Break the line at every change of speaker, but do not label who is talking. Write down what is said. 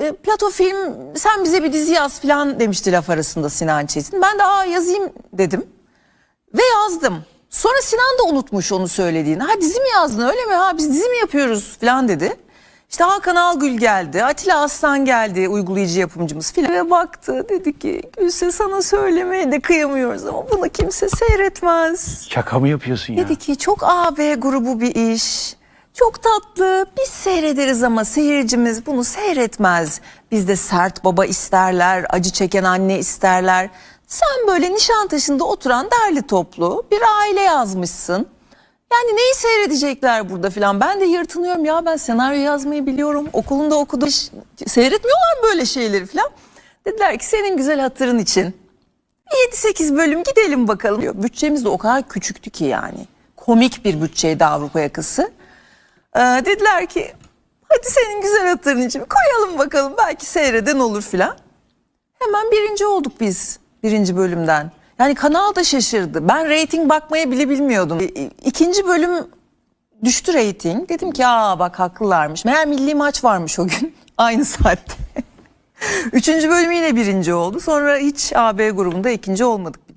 e, Plato film sen bize bir dizi yaz falan demişti laf arasında Sinan Çetin. Ben de aa yazayım dedim ve yazdım. Sonra Sinan da unutmuş onu söylediğini. Ha dizi mi yazdın öyle mi? Ha biz dizi mi yapıyoruz falan dedi. İşte Hakan Algül geldi, Atilla Aslan geldi, uygulayıcı yapımcımız filan. Ve baktı dedi ki Gülse sana söylemeye de kıyamıyoruz ama bunu kimse seyretmez.
Şaka mı yapıyorsun ya?
Dedi ki çok AB grubu bir iş. Çok tatlı. Biz seyrederiz ama seyircimiz bunu seyretmez. Bizde sert baba isterler, acı çeken anne isterler. Sen böyle Nişantaşı'nda oturan derli toplu bir aile yazmışsın. Yani neyi seyredecekler burada filan. Ben de yırtınıyorum ya ben senaryo yazmayı biliyorum. Okulunda okudum. Seyretmiyorlar mı böyle şeyleri filan. Dediler ki senin güzel hatırın için 7-8 bölüm gidelim bakalım. Bütçemiz de o kadar küçüktü ki yani. Komik bir bütçeydi Avrupa yakası. Ee, dediler ki hadi senin güzel hatırın için koyalım bakalım belki seyreden olur filan. Hemen birinci olduk biz birinci bölümden. Yani kanal da şaşırdı. Ben reyting bakmayı bile bilmiyordum. İkinci bölüm düştü reyting. Dedim ki aa bak haklılarmış. Meğer milli maç varmış o gün aynı saatte. Üçüncü bölüm yine birinci oldu. Sonra hiç AB grubunda ikinci olmadık bir daha.